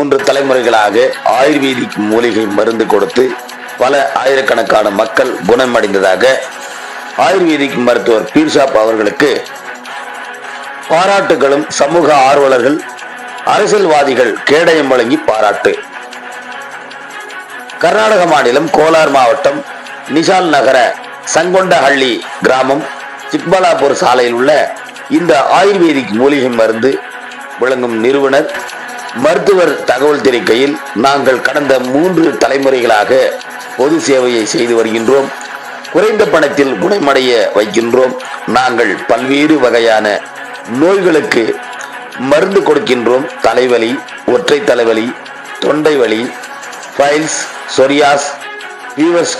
மூன்று தலைமுறைகளாக ஆயுர்வேதிக் மூலிகை மருந்து கொடுத்து பல ஆயிரக்கணக்கான மக்கள் குணமடைந்ததாக ஆயுர்வேதிக் மருத்துவர் பீர்ஷாப் அவர்களுக்கு பாராட்டுகளும் சமூக ஆர்வலர்கள் அரசியல்வாதிகள் கேடயம் வழங்கி பாராட்டு. கர்நாடக மாநிலம் கோலார் மாவட்டம் நிஷால் நகர சங்கொண்டஹள்ளி கிராமம் சிக்பலாபூர் சாலையில் உள்ள இந்த ஆயுர்வேதிக் மூலிகை மருந்து விளங்கும் நிறுவனர் மருத்துவர் தகவல் தெரிக்கையில் நாங்கள் கடந்த மூன்று தலைமுறைகளாக பொது சேவையை செய்து வருகின்றோம். குறைந்த பணத்தில் குணமடைய வைக்கின்றோம். நாங்கள் பல்வேறு வகையான நோய்களுக்கு மருந்து கொடுக்கின்றோம். தலைவலி ஒற்றை தலைவலி தொண்டை வலி ஃபைல்ஸ் சொரியாஸ் ஃபீவர்ஸ்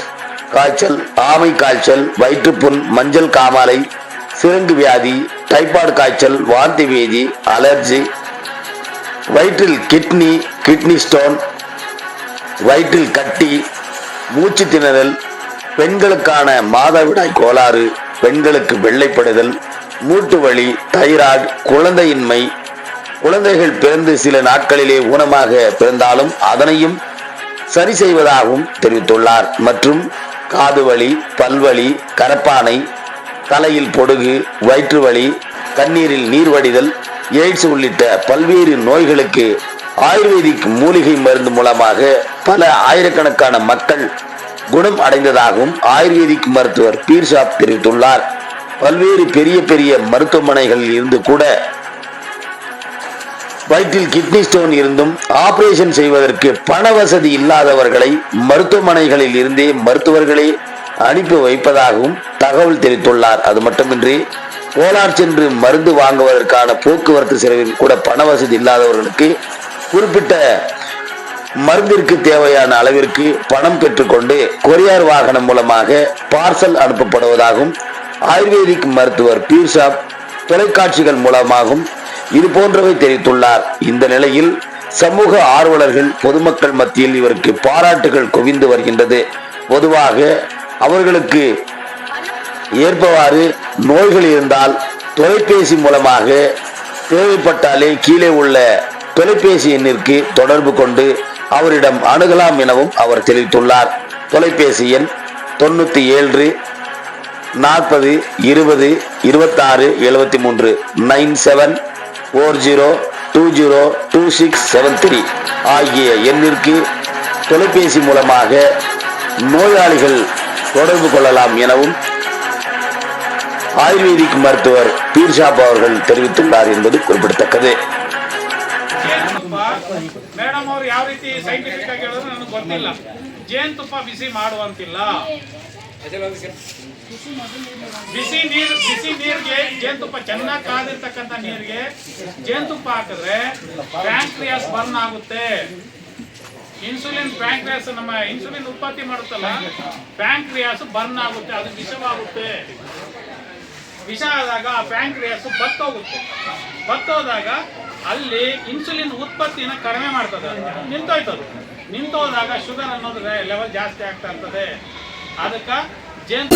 காய்ச்சல் ஆமை காய்ச்சல் வயிற்றுப்புண் மஞ்சள் காமாலை சிறங்கு வியாதி டைபாய்டு காய்ச்சல் வாந்தி வேதி அலர்ஜி வயிற்றில் கிட்னி கிட்னி ஸ்டோன் வயிற்றில் கட்டி மூச்சு திணறல் பெண்களுக்கான மாதவிடாய் கோளாறு பெண்களுக்கு வெள்ளைப்படுதல் மூட்டு வலி தைராய்டு குழந்தையின்மை குழந்தைகள் பிறந்து சில நாட்களிலே ஊனமாக பிறந்தாலும் அதனையும் சரி செய்வதாகவும் தெரிவித்துள்ளார். மற்றும் காது வலி பல்வலி கரப்பானை தலையில் பொடுகு வயிற்று வலி கண்ணீரில் நீர் வடிதல் எய்ட்ஸ் உள்ளிட்ட பல்வேறு நோய்களுக்கு ஆயுர்வேதிக் மூலிகை மருந்து மூலமாக பல ஆயிரக்கணக்கான மக்கள் குணம் அடைந்ததாகவும் ஆயுர்வேதிக் மருத்துவர் பீர்சாப் தெரிவித்துள்ளார். பல்வேறு பெரிய பெரிய மருத்துவமனைகளில் இருந்து கூட வயிற்றில் கிட்னி ஸ்டோன் இருந்தும் ஆபரேஷன் செய்வதற்கு பண வசதி இல்லாதவர்களை மருத்துவமனைகளில் இருந்தே மருத்துவர்களே அனுப்பி வைப்பதாகவும் தகவல் தெரிவித்துள்ளார். அது மட்டுமின்றி கோலார் சென்று மருந்து வாங்குவதற்கான போக்குவரத்து செலவில் கூட பண வசதி இல்லாதவர்களுக்கு குறிப்பிட்ட மருந்திற்கு தேவையான அளவிற்கு பணம் பெற்றுக்கொண்டு கொரியார் வாகனம் மூலமாக பார்சல் அனுப்பப்படுவதாகவும் ஆயுர்வேதிக் மருத்துவர் பீர்ஷாப் தொலைக்காட்சிகள் மூலமாகவும் இது போன்றவை தெரிவித்துள்ளார். இந்த நிலையில் சமூக ஆர்வலர்கள் பொதுமக்கள் மத்தியில் இவருக்கு பாராட்டுகள் குவிந்து வருகின்றது. பொதுவாக அவர்களுக்கு ஏற்பவாறு நோய்கள் இருந்தால் தொலைபேசி மூலமாக தேவைப்பட்டாலே கீழே உள்ள தொலைபேசி எண்ணிற்கு தொடர்பு கொண்டு அவரிடம் அணுகலாம் எனவும் அவர் தெரிவித்துள்ளார். தொலைபேசி எண் தொண்ணூற்றி ஏழு நாற்பது இருபது இருபத்தாறு எழுபத்தி மூன்று nine seven four zero two zero two six seven three ஆகிய எண்ணிற்கு தொலைபேசி மூலமாக நோயாளிகள் தொடர்பு கொள்ளலாம் எனவும் ஆயுர்வேதிக் மருத்துவர் பீர்ஷாப் அவர்கள் தெரிவித்துள்ளார் என்பது குறிப்பிடத்தக்கது ಜೇನುತುಪ್ಪ ಮೇಡಮ್ ಅವ್ರು ಯಾವ ರೀತಿ ಸೈಂಟಿಫಿಕ್ ಆಗಿ ಹೇಳಿದ್ರು ನನಗೆ ಗೊತ್ತಿಲ್ಲ ಜೇನುತುಪ್ಪ ಬಿಸಿ ಮಾಡುವಂತಿಲ್ಲ ಬಿಸಿ ನೀರು ಬಿಸಿ ನೀರಿಗೆ ಜೇನುತುಪ್ಪ ಚೆನ್ನಾಗಿ ಕಾದಿರ್ತಕ್ಕಂಥ ನೀರಿಗೆ ಜೇನುತುಪ್ಪ ಹಾಕಿದ್ರೆ ಪ್ಯಾಂಕ್ರಿಯಾಸ್ ಬರ್ನ್ ಆಗುತ್ತೆ ಇನ್ಸುಲಿನ್ ಪ್ಯಾಂಕ್ರಿಯಾಸ್ ನಮ್ಮ ಇನ್ಸುಲಿನ್ ಉತ್ಪತ್ತಿ ಮಾಡುತ್ತಲ್ಲ ಪ್ಯಾಂಕ್ರಿಯಾಸ್ ಬರ್ನ್ ಆಗುತ್ತೆ ಅದು ವಿಷವಾಗುತ್ತೆ ವಿಷ ಆದಾಗ ಆ ಪ್ಯಾಂಕ್ರಿಯಸ್ ಬತ್ತೋಗುತ್ತೆ ಬತ್ತೋದಾಗ ಅಲ್ಲಿ ಇನ್ಸುಲಿನ್ ಉತ್ಪತ್ತಿನ ಕಡಿಮೆ ಮಾಡ್ತದೆ. ನಿಂತೋಯ್ತದು ನಿಂತೋದಾಗ ಶುಗರ್ ಅನ್ನೋದು ಲೆವೆಲ್ ಜಾಸ್ತಿ ಆಗ್ತಾ ಇರ್ತದೆ ಅದಕ್ಕೆ ಜೇನು